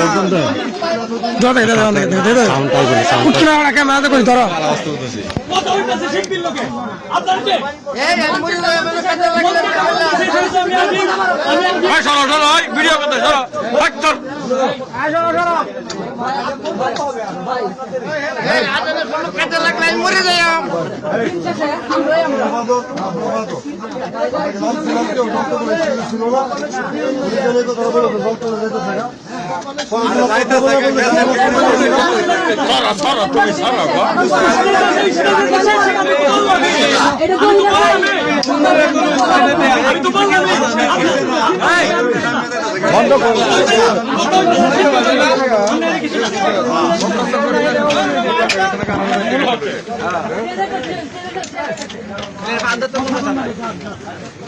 লিখা এবার আমাদের সাথে কি না কাটি না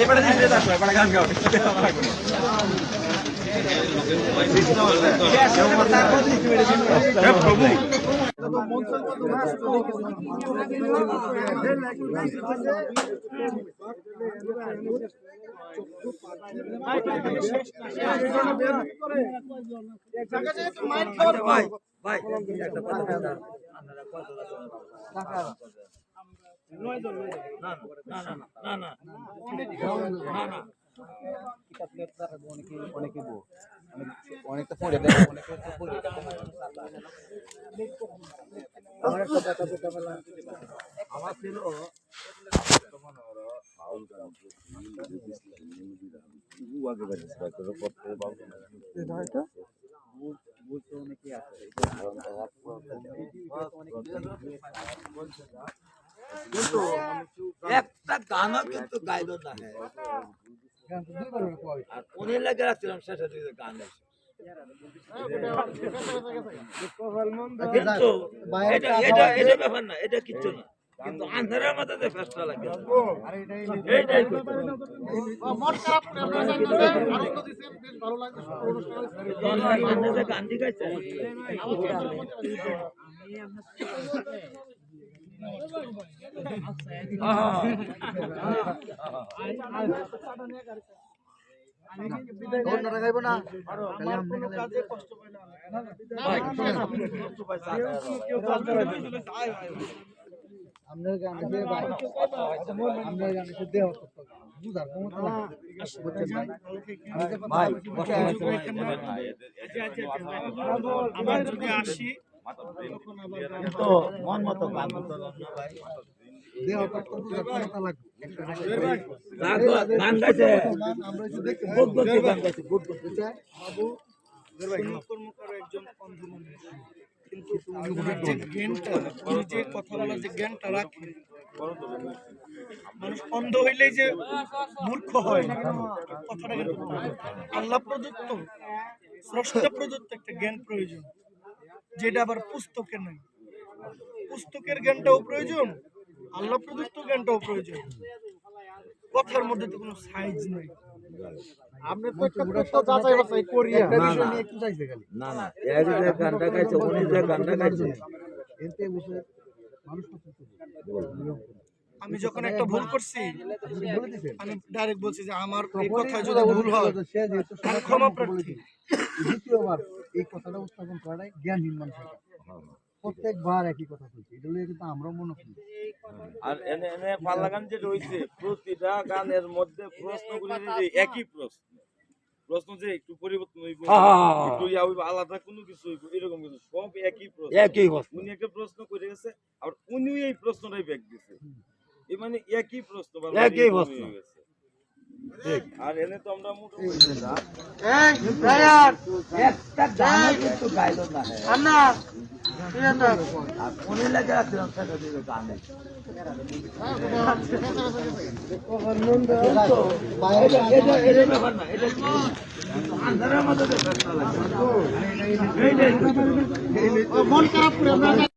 মানে আমি কি তার সাথে কথা বলছি দেখা দাও মঞ্চটা মঞ্চটা দেখা কথা হইতাছে শিল্পীর লোকে আপনার কে আমি আমি এই সরো সরো এই ভিডিও করতে সরো এক চল সরো সরো তুমি সরো গো। আমি তো বললাম অনেকটা পরে দেয় অনেকে পরে আমার ছিল একটা গানও কিন্তু আর উনি লেগে রাখছিলাম গান। কিন্তু এটা এটা এটা ব্যাপার না এটা কিচ্ছু না। কিন্তু আন্ধারের মধ্যে ফেসটা লাগে। এইটাই মানে গান্ধী গাইছে আপনার গানে যে ভাই আপনার গানে যে দেহ বুঝার ক্ষমতা লাগে বুঝছেন ভাই আমি যে কথা বলছি, আবার যদি আসি কিন্তু মন মতো মানুষ কিন্তু ওনার যে জ্ঞানটা উনি যে কথা বলার যে জ্ঞানটা মানুষ অন্ধ হইলেই যে মূর্খ হয়। কথাটা কিন্তু আল্লাহ প্রদত্ত। স্রষ্টা প্রদত্ত একটা জ্ঞান প্রয়োজন। যেটা আবার পুস্তকে নাই। পুস্তকের জ্ঞানটাও প্রয়োজন আল্লাহ প্রদত্ত জ্ঞানটাও প্রয়োজন। কথার মধ্যে তো কোনো সাইজ নাই। আপনি তো একটা যাচাই বাছাই করি একটা বিষয় নিয়ে একটু চাইছে খালি? না না। এই যে গানটা গাইছে উনি যে গানটা গাইছে। এতে বসে মানুষ আমি যখন একটা ভুল করছি আমি ডাইরেক্ট বলছি যে আমার এই কথায় যদি ভুল হয় ক্ষমা প্রার্থী। দ্বিতীয়বার এই কথাটা উত্থাপন করাটাই জ্ঞানহীন মানুষের। প্রত্যেকবার একই কথা বলছি। নিয়ে কিন্তু আমরাও মনে করি আর এনে এনে পাল্লা গান যে রয়েছে প্রতিটা গানের মধ্যে প্রশ্নগুলি একই প্রশ্ন। প্রশ্ন যে একটু পরিবর্তন হইব একটু ইয়া হইব আলাদা কোনো কিছু হইব এরকম কিছু সব একই প্রশ্ন। একই বস্তু উনি একটা প্রশ্ন করে গেছে আর উনিও এই প্রশ্নটাই ব্যাক দিছে। এই মানে একই প্রশ্ন একই প্রশ্ন। হয়ে গেছে। আর এনে তো আমরা মোটামুটি একটা গানও